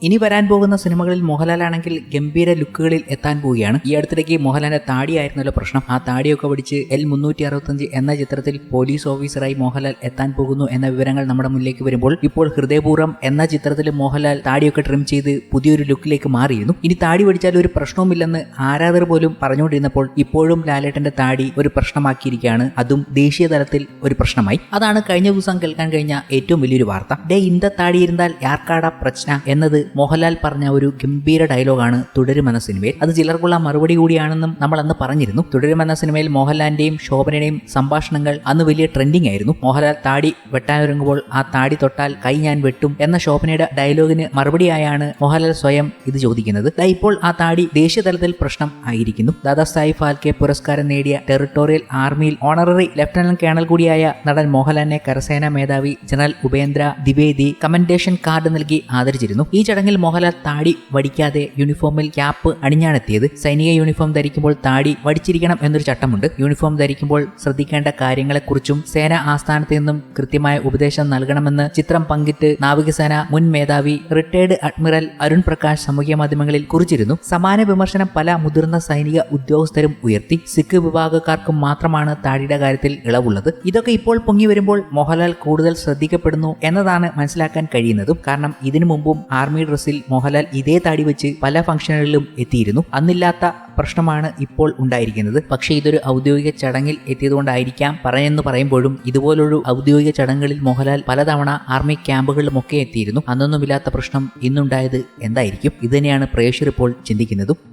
ഇനി വരാൻ പോകുന്ന സിനിമകളിൽ മോഹൻലാൽ ആണെങ്കിൽ ഗംഭീര ലുക്കുകളിൽ എത്താൻ പോവുകയാണ്. ഈ അടുത്തിടയ്ക്ക് മോഹൻലാലിന്റെ താടിയായിരുന്നല്ലോ പ്രശ്നം. ആ താടിയൊക്കെ പിടിച്ച് എൽ മുന്നൂറ്റി അറുപത്തഞ്ച് എന്ന ചിത്രത്തിൽ പോലീസ് ഓഫീസറായി മോഹൻലാൽ എത്താൻ പോകുന്നു എന്ന വിവരങ്ങൾ നമ്മുടെ മുന്നിലേക്ക് വരുമ്പോൾ ഇപ്പോൾ ഹൃദയപൂർവം എന്ന ചിത്രത്തിൽ മോഹൻലാൽ താടിയൊക്കെ ട്രിം ചെയ്ത് പുതിയൊരു ലുക്കിലേക്ക് മാറിയിരുന്നു. ഇനി താടി പിടിച്ചാൽ ഒരു പ്രശ്നവുമില്ലെന്ന് ആരാധകർ പോലും പറഞ്ഞുകൊണ്ടിരുന്നപ്പോൾ ഇപ്പോഴും ലാലേട്ടന്റെ താടി ഒരു പ്രശ്നമാക്കിയിരിക്കുകയാണ്. അതും ദേശീയ തലത്തിൽ ഒരു പ്രശ്നമായി. അതാണ് കഴിഞ്ഞ ദിവസം കേൾക്കാൻ കഴിഞ്ഞ ഏറ്റവും വലിയൊരു വാർത്ത. ഡേ ഇന്ത താടി ഇരുന്നാൽ യാർക്കാട പ്രശ്ന എന്നത് മോഹൻലാൽ പറഞ്ഞ ഒരു ഗംഭീര ഡയലോഗാണ് തുടരുമെന്ന സിനിമയിൽ. അത് ചിലർക്കുള്ള മറുപടി കൂടിയാണെന്നും നമ്മൾ അന്ന് പറഞ്ഞിരുന്നു. തുടരുമെന്ന സിനിമയിൽ മോഹൻലാലിന്റെയും ശോഭനയുടെയും സംഭാഷണങ്ങൾ അന്ന് വലിയ ട്രെൻഡിങ് ആയിരുന്നു. മോഹൻലാൽ താടി വെട്ടാനൊരുങ്ങുമ്പോൾ ആ താടി തൊട്ടാൽ കൈ ഞാൻ വെട്ടും എന്ന ശോഭനയുടെ ഡയലോഗിന് മറുപടിയായാണ് മോഹൻലാൽ സ്വയം ഇത് ചോദിക്കുന്നത്. ഇപ്പോൾ ആ താടി ദേശീയതലത്തിൽ പ്രശ്നം ആയിരിക്കുന്നു. ദാദാസായി ഫാൽക്കെ പുരസ്കാരം നേടിയ ടെറിട്ടോറിയൽ ആർമിയിൽ ഓണററി ലഫ്റ്റനന്റ് കേണൽ കൂടിയായ നടൻ മോഹൻലാലിനെ കരസേനാ മേധാവി general Upendra Dwivedi commendation card നൽകി ആദരിച്ചിരുന്നു. ഈ ചടങ്ങിൽ മോഹൻലാൽ താടി വടിക്കാതെ യൂണിഫോമിൽ ക്യാപ്പ് അണിഞ്ഞാണെത്തിയത്. സൈനിക യൂണിഫോം ധരിക്കുമ്പോൾ താടി വടിച്ചിരിക്കണം എന്നൊരു ചട്ടമുണ്ട്. യൂണിഫോം ധരിക്കുമ്പോൾ ശ്രദ്ധിക്കേണ്ട കാര്യങ്ങളെക്കുറിച്ചും സേന ആസ്ഥാനത്ത് നിന്നും കൃത്യമായ ഉപദേശം നൽകണമെന്ന് ചിത്രം പങ്കിട്ട് നാവികസേന മുൻ മേധാവി റിട്ടയർഡ് അഡ്മിറൽ അരുൺ പ്രകാശ് സാമൂഹ്യ മാധ്യമങ്ങളിൽ കുറിച്ചിരുന്നു. സമാന വിമർശനം പല മുതിർന്ന സൈനിക ഉദ്യോഗസ്ഥരും ഉയർത്തി. സിഖ് വിഭാഗക്കാർക്കും മാത്രമാണ് താടിയുടെ കാര്യത്തിൽ ഇളവുള്ളത്. ഇതൊക്കെ ഇപ്പോൾ പൊങ്ങി വരുമ്പോൾ മോഹൻലാൽ കൂടുതൽ ശ്രദ്ധിക്കപ്പെടുന്നു എന്നതാണ് മനസ്സിലാക്കാൻ കഴിയുന്നതും. കാരണം ഇതിനു മുമ്പും ആർമി ഡ്രസ്സിൽ മോഹൻലാൽ ഇതേ താടി വെച്ച് പല ഫംഗ്ഷനുകളിലും എത്തിയിരുന്നു. അന്നില്ലാത്ത പ്രശ്നമാണ് ഇപ്പോൾ ഉണ്ടായിരിക്കുന്നത്. പക്ഷേ ഇതൊരു ഔദ്യോഗിക ചടങ്ങിൽ എത്തിയതുകൊണ്ടായിരിക്കാം പറഞ്ഞെന്ന് പറയുമ്പോഴും ഇതുപോലൊരു ഔദ്യോഗിക ചടങ്ങുകളിൽ മോഹൻലാൽ പലതവണ ആർമി ക്യാമ്പുകളിലുമൊക്കെ എത്തിയിരുന്നു. അന്നൊന്നുമില്ലാത്ത പ്രശ്നം ഇന്നുണ്ടായത് എന്തായിരിക്കും? ഇതുതന്നെയാണ് പ്രേക്ഷകർ ഇപ്പോൾ ചിന്തിക്കുന്നതും.